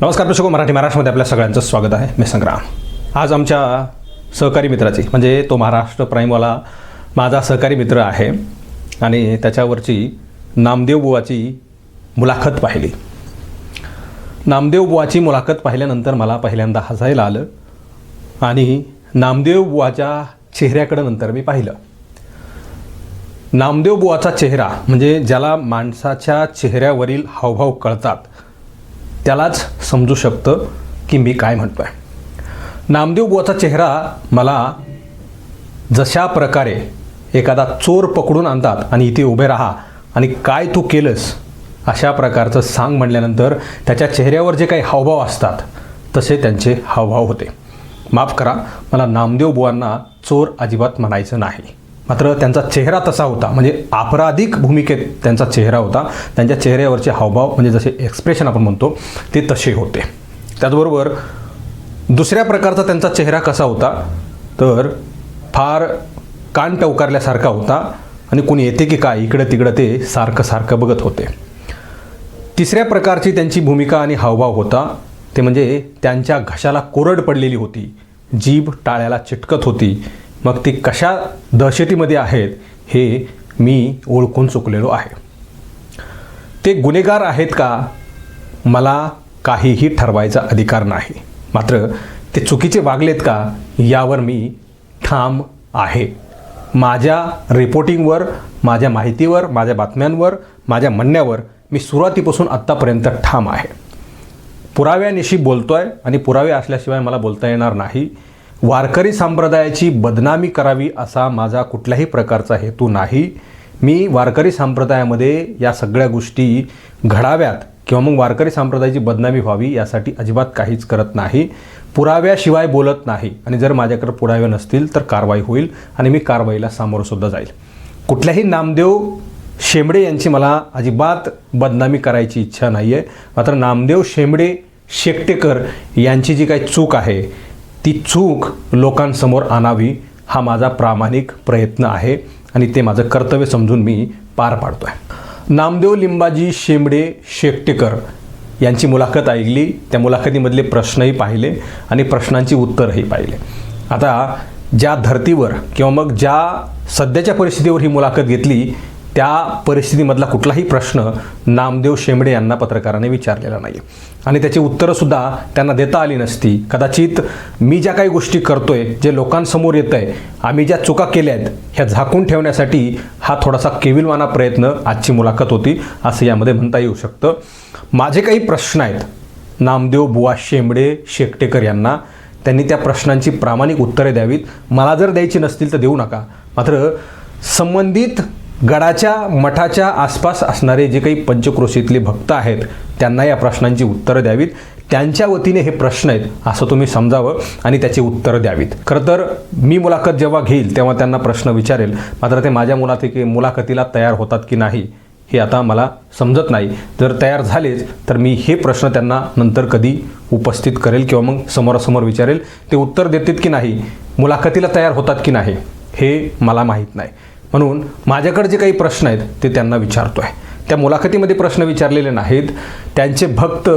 नमस्कार प्रेक्षको मराठी महाराष्ट्रामध्ये आपल्या सगळ्यांचं स्वागत आहे. मी संग्राम. आज आमच्या सहकारी मित्राची म्हणजे तो महाराष्ट्र प्राईमवाला माझा सहकारी मित्र आहे आणि त्याच्यावरची नामदेव बुवाची मुलाखत पाहिली. नामदेव बुवाची मुलाखत पाहिल्यानंतर मला पहिल्यांदा हसायला आलं आणि नामदेव बुवाच्या चेहऱ्याकडं नंतर मी पाहिलं. नामदेव बुवाचा चेहरा म्हणजे ज्याला माणसाच्या चेहऱ्यावरील हावभाव कळतात त्यालाच समजू शकतं की मी काय म्हणतो आहे नामदेव बुवाचा चेहरा मला जशा प्रकारे एखादा चोर पकडून आणतात आणि इथे उभे राहा आणि काय तू केलंस अशा प्रकारचं सांग म्हणल्यानंतर त्याच्या चेहऱ्यावर जे काही हावभाव असतात तसे त्यांचे हावभाव होते. माफ करा मला नामदेव बुवांना चोर अजिबात म्हणायचं नाही. मात्र त्यांचा चेहरा तसा होता. म्हणजे आपराधिक भूमिकेत त्यांचा चेहरा होता. त्यांच्या चेहऱ्यावरचे हावभाव म्हणजे जसे एक्सप्रेशन आपण म्हणतो ते तसे होते. त्याचबरोबर दुसऱ्या प्रकारचा त्यांचा चेहरा कसा होता तर फार कान टवकारल्यासारखा होता आणि कोणी येते की काय इकडं तिकडं ते सारखं सारखं बघत होते. तिसऱ्या प्रकारची त्यांची भूमिका आणि हावभाव होता ते म्हणजे त्यांच्या घशाला कोरड पडलेली होती. जीभ टाळ्याला चिटकत होती. मग ती कशा दहशतीमध्ये आहेत हे मी ओळखून चुकलेलो आहे. ते गुन्हेगार आहेत का? मला काहीही ठरवायचा अधिकार नाही. मात्र ते चुकीचे वागलेत का? यावर मी ठाम आहे. माझ्या रिपोर्टिंगवर माझ्या माहितीवर माझ्या बातम्यांवर माझ्या म्हणण्यावर मी सुरुवातीपासून आत्तापर्यंत ठाम आहे. पुराव्यानिशी आहे आणि पुरावे असल्याशिवाय मला बोलता येणार नाही. वारकरी संप्रदायाची बदनामी करावी असा माझा कुठल्याही प्रकारचा हेतू नाही. मी वारकरी संप्रदायामध्ये या सगळ्या गोष्टी घडाव्यात किंवा मग वारकरी संप्रदायाची बदनामी व्हावी यासाठी अजिबात काहीच करत नाही. पुराव्याशिवाय बोलत नाही. आणि जर माझ्याकडे पुरावे नसतील तर कारवाई होईल आणि मी कारवाईला सामोरंसुद्धा जाईल. कुठल्याही नामदेव शेंबडे यांची मला अजिबात बदनामी करायची इच्छा नाही आहे मात्र नामदेव शेंबडे शेकटेकर यांची जी काही चूक आहे ती चूक लोकांसमोर आणावी हा माझा प्रामाणिक प्रयत्न आहे आणि ते माझं कर्तव्य समजून मी पार पाडतो आहे नामदेव लिंबाजी शेंबडे शेकटेकर यांची मुलाखत ऐकली. त्या मुलाखतीमधले प्रश्नही पाहिले आणि प्रश्नांची उत्तरही पाहिले. आता ज्या धर्तीवर किंवा मग ज्या सध्याच्या परिस्थितीवर ही मुलाखत घेतली त्या परिस्थितीमधला कुठलाही प्रश्न नामदेव शेंबडे यांना पत्रकाराने विचारलेला नाही आणि त्याची उत्तरंसुद्धा त्यांना देता आली नसती. कदाचित मी ज्या काही गोष्टी करतोय जे लोकांसमोर येत आहे आम्ही ज्या चुका केल्या आहेत ह्या झाकून ठेवण्यासाठी हा थोडासा केविलवाना प्रयत्न आजची मुलाखत होती असं यामध्ये म्हणता येऊ शकतं. माझे काही प्रश्न आहेत. नामदेव बुवा शेंबडे शेकटेकर यांना. त्यांनी त्या प्रश्नांची प्रामाणिक उत्तरे द्यावीत. मला जर द्यायची नसतील तर देऊ नका. मात्र संबंधित गडाच्या मठाच्या आसपास असणारे जे काही पंचक्रोशीतले भक्त आहेत त्यांना या प्रश्नांची उत्तरं द्यावीत. त्यांच्या वतीने हे प्रश्न आहेत असं तुम्ही समजावं आणि त्याची उत्तरं द्यावीत. खरं तर मी मुलाखत जेव्हा घेईल तेव्हा त्यांना प्रश्न विचारेल मात्र ते माझ्या मुलाखती मुलाखतीला तयार होतात की नाही हे आता मला समजत नाही. जर तयार झालेच तर मी हे प्रश्न त्यांना नंतर कधी उपस्थित करेल किंवा मग समोरासमोर विचारेल ते उत्तर देतात की नाही मुलाखतीला तयार होतात की नाही हे मला माहीत नाही. म्हणून माझ्याकडे जे काही प्रश्न आहेत ते त्यांना विचारतो आहे त्या मुलाखतीमध्ये प्रश्न विचारलेले नाहीत. त्यांचे भक्त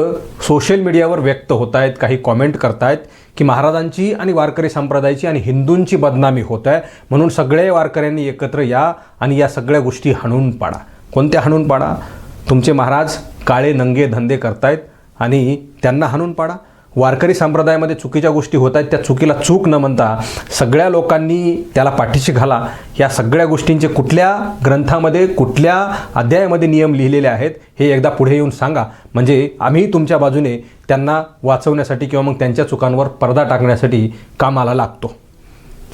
सोशल मीडियावर व्यक्त होत आहेत काही कॉमेंट करतायत की महाराजांची आणि वारकरी संप्रदायाची आणि हिंदूंची बदनामी होत आहे म्हणून सगळ्या वारकऱ्यांनी एकत्र या आणि या सगळ्या गोष्टी हाणून पाडा. कोणत्या हाणून पाडा? तुमचे महाराज काळे नंगे धंदे करतायत आणि त्यांना हाणून पाडा. वारकरी संप्रदायामध्ये चुकीच्या गोष्टी होत आहेत त्या चुकीला चूक न म्हणता सगळ्या लोकांनी त्याला पाठीशी घाला. या सगळ्या गोष्टींचे कुठल्या ग्रंथामध्ये कुठल्या अध्यायामध्ये नियम लिहिलेले आहेत हे एकदा पुढे येऊन सांगा. म्हणजे आम्ही तुमच्या बाजूने त्यांना वाचवण्यासाठी किंवा मग त्यांच्या चुकांवर पडदा टाकण्यासाठी कामाला लागतो.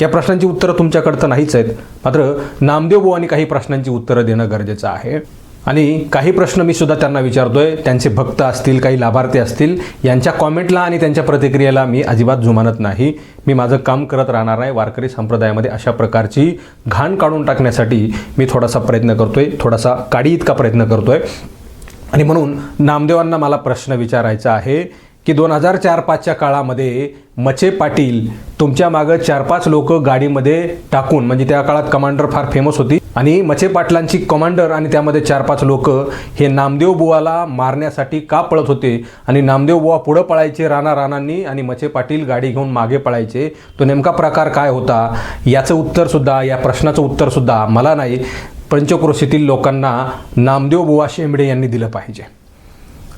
या प्रश्नांची उत्तरं तुमच्याकडं तर नाहीच आहेत. मात्र नामदेव बुवांनी काही प्रश्नांची उत्तरं देणं गरजेचं आहे. आणि काही प्रश्न मी सुद्धा त्यांना विचारतोय. त्यांचे भक्त असतील काही लाभार्थी असतील यांच्या कॉमेंटला आणि त्यांच्या प्रतिक्रियेला मी अजिबात जुमानत नाही. मी माझं काम करत राहणार आहे वारकरी संप्रदायामध्ये अशा प्रकारची घाण काढून टाकण्यासाठी मी थोडासा प्रयत्न करतोय. थोडासा काडी इतका प्रयत्न करतोय. आणि म्हणून नामदेवांना मला प्रश्न विचारायचा आहे की दोन हजार चार पाचच्या काळामध्ये मचे पाटील तुमच्या मागं चार पाच लोक गाडीमध्ये टाकून म्हणजे त्या काळात कमांडर फार फेमस होती आणि मचे पाटलांची कमांडर आणि त्यामध्ये चार पाच लोक हे नामदेव बुवाला मारण्यासाठी का पळत होते आणि नामदेव बुवा पुढं पळायचे राणा राणांनी आणि मचे पाटील गाडी घेऊन मागे पळायचे तो नेमका प्रकार काय होता? याचं उत्तरसुद्धा या प्रश्नाचं उत्तरसुद्धा मला नाही. पंचक्रोशीतील लोकांना नामदेव बुवा शेंबडे यांनी दिलं पाहिजे.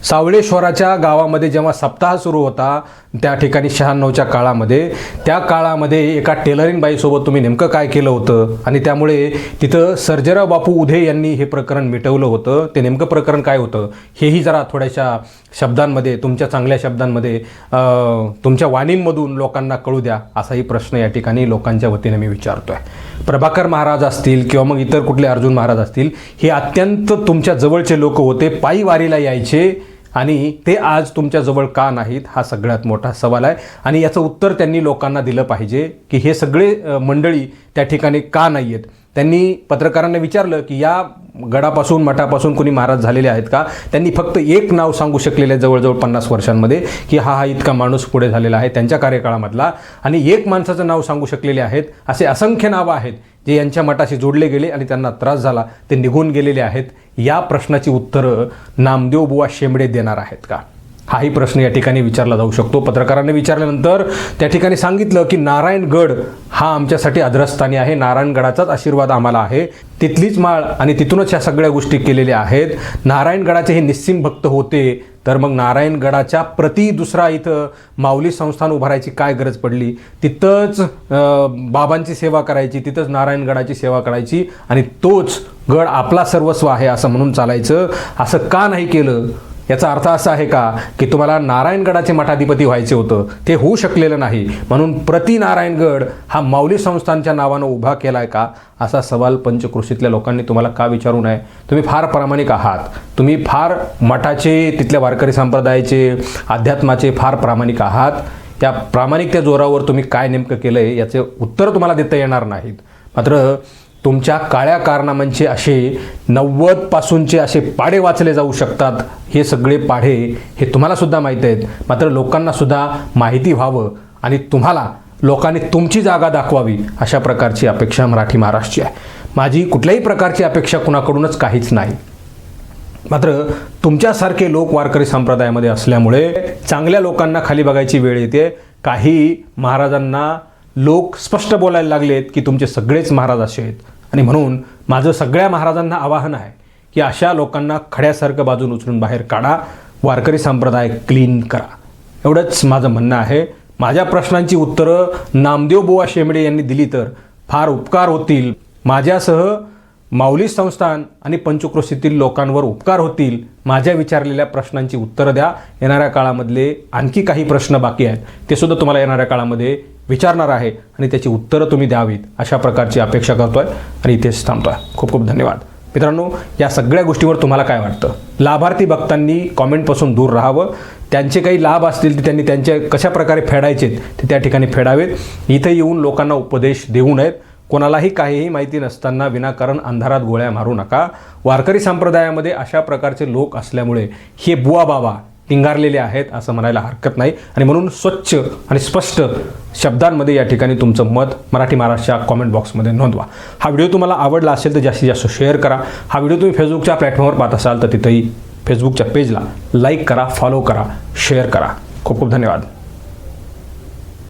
सावळेश्वराच्या गावामध्ये जेव्हा सप्ताह सुरू होता त्या ठिकाणी शहाण्णवच्या काळामध्ये त्या काळामध्ये एका टेलरिंग बाईसोबत तुम्ही नेमकं काय केलं होतं? आणि त्यामुळे तिथं सर्जराव बापू उधे यांनी हे प्रकरण मिटवलं होतं. ते नेमकं प्रकरण काय होतं? हेही जरा थोड्याशा शब्दांमध्ये तुमच्या चांगल्या शब्दांमध्ये तुमच्या वाणींमधून लोकांना कळू द्या असाही प्रश्न या ठिकाणी लोकांच्या वतीने मी विचारतो आहे प्रभाकर महाराज असतील किंवा मग इतर कुठले अर्जुन महाराज असतील हे अत्यंत तुमच्या जवळचे लोक होते पायी वारीला यायचे आणि ते आज तुमच्याजवळ का नाहीत हा सगळ्यात मोठा सवाल आहे. आणि याचं उत्तर त्यांनी लोकांना दिलं पाहिजे की हे सगळे मंडळी त्या ठिकाणी का नाही आहेत त्यांनी पत्रकारांना विचारलं की या गडापासून मठापासून कोणी महाराज झालेले आहेत का? त्यांनी फक्त एक नाव सांगू शकलेले आहे जवळजवळ पन्नास वर्षांमध्ये की हा हा इतका माणूस पुढे झालेला आहे त्यांच्या कार्यकाळामधला. आणि एक माणसाचं नाव सांगू शकलेले आहेत असे असंख्य नावं आहेत. जे यांच्या मठाशी जोडले गेले आणि त्यांना त्रास झाला. ते निघून गेलेले आहेत. या प्रश्नाची उत्तरं नामदेव बुवा शेंबडे देणार आहेत का? हाही प्रश्न या ठिकाणी विचारला जाऊ शकतो. पत्रकारांनी विचारल्यानंतर त्या ठिकाणी सांगितलं की नारायणगड हा आमच्यासाठी अद्रस्थानी आहे. नारायणगडाचाच आशीर्वाद आम्हाला आहे. तिथलीच माळ आणि तिथूनच ह्या सगळ्या गोष्टी केलेल्या आहेत. नारायणगडाचे हे निस्सिम भक्त होते. तर मग नारायणगडाच्या प्रति दुसरा इथं माऊली संस्थान उभारायची काय गरज पडली? तिथंच बाबांची सेवा करायची तिथंच नारायणगडाची सेवा करायची आणि तोच गड आपला सर्वस्व आहे असं म्हणून चालायचं. असं का नाही केलं? याचा अर्थ असा आहे का की तुम्हाला नारायणगडाचे मठाधिपती व्हायचे होतं. ते होऊ शकलेलं नाही. म्हणून प्रति नारायणगड हा माऊली संस्थांच्या नावानं उभा केला आहे का असा सवाल पंचकृषीतल्या लोकांनी तुम्हाला का विचारू नये? तुम्ही फार प्रामाणिक आहात. तुम्ही फार मठाचे तिथल्या वारकरी संप्रदायाचे अध्यात्माचे फार प्रामाणिक आहात. त्या प्रामाणिकत्या जोरावर तुम्ही काय नेमकं केलं आहे याचे उत्तर तुम्हाला देता येणार नाहीत. मात्र तुमच्या काळ्या कारनामांचे असे नव्वदपासूनचे असे पाढे वाचले जाऊ शकतात. हे सगळे पाढे हे तुम्हालासुद्धा माहीत आहेत. मात्र लोकांनासुद्धा माहिती व्हावं आणि तुम्हाला लोकांनी तुमची जागा दाखवावी अशा प्रकारची अपेक्षा मराठी महाराष्ट्रची आहे. माझी कुठल्याही प्रकारची अपेक्षा कुणाकडूनच काहीच नाही. मात्र तुमच्यासारखे लोक वारकरी संप्रदायामध्ये असल्यामुळे चांगल्या लोकांना खाली बघायची वेळ येते. काही महाराजांना लोक स्पष्ट बोलायला लागलेत की तुमचे सगळेच महाराज असे आहेत. आणि म्हणून माझं सगळ्या महाराजांना आवाहन आहे की अशा लोकांना खड्यासारखं बाजून उचलून बाहेर काढा वारकरी संप्रदाय क्लीन करा. एवढंच माझं म्हणणं आहे. माझ्या प्रश्नांची उत्तरं नामदेव बुवा शेमडे यांनी दिली तर फार उपकार होतील. माझ्यासह माऊली संस्थान आणि पंचक्रोशीतील लोकांवर उपकार होतील. माझ्या विचारलेल्या प्रश्नांची उत्तरं द्या. येणाऱ्या काळामधले आणखी काही प्रश्न बाकी आहेत. ते सुद्धा तुम्हाला येणाऱ्या काळामध्ये विचारणार आहे आणि त्याची उत्तरं तुम्ही द्यावीत अशा प्रकारची अपेक्षा करतोय आणि इथेच थांबतोय. खूप खूप धन्यवाद. मित्रांनो या सगळ्या गोष्टीवर तुम्हाला काय वाटतं? लाभार्थी भक्तांनी कॉमेंटपासून दूर राहावं. त्यांचे काही लाभ असतील ते त्यांनी त्यांचे कशा प्रकारे फेडायचेत ते त्या ठिकाणी फेडावेत. इथे येऊन लोकांना उपदेश देऊ नयेत. कोणालाही काहीही माहिती नसताना विनाकारण अंधारात गोळ्या मारू नका. वारकरी संप्रदायामध्ये अशा प्रकारचे लोक असल्यामुळे हे बुवा बाबा हिंगारलेले आहेत असं म्हणायला हरकत नाही. आणि म्हणून स्वच्छ आणि स्पष्ट शब्दांमध्ये या ठिकाणी तुमचं मत मराठी महाराष्ट्रच्या कॉमेंट बॉक्समध्ये नोंदवा. हा व्हिडिओ तुम्हाला आवडला असेल तर जास्तीत जास्त शेअर करा. हा व्हिडिओ तुम्ही फेसबुकच्या प्लॅटफॉर्मवर पाहत असाल तर तिथंही फेसबुकच्या पेजला लाईक करा फॉलो करा शेअर करा. खूप खूप धन्यवाद.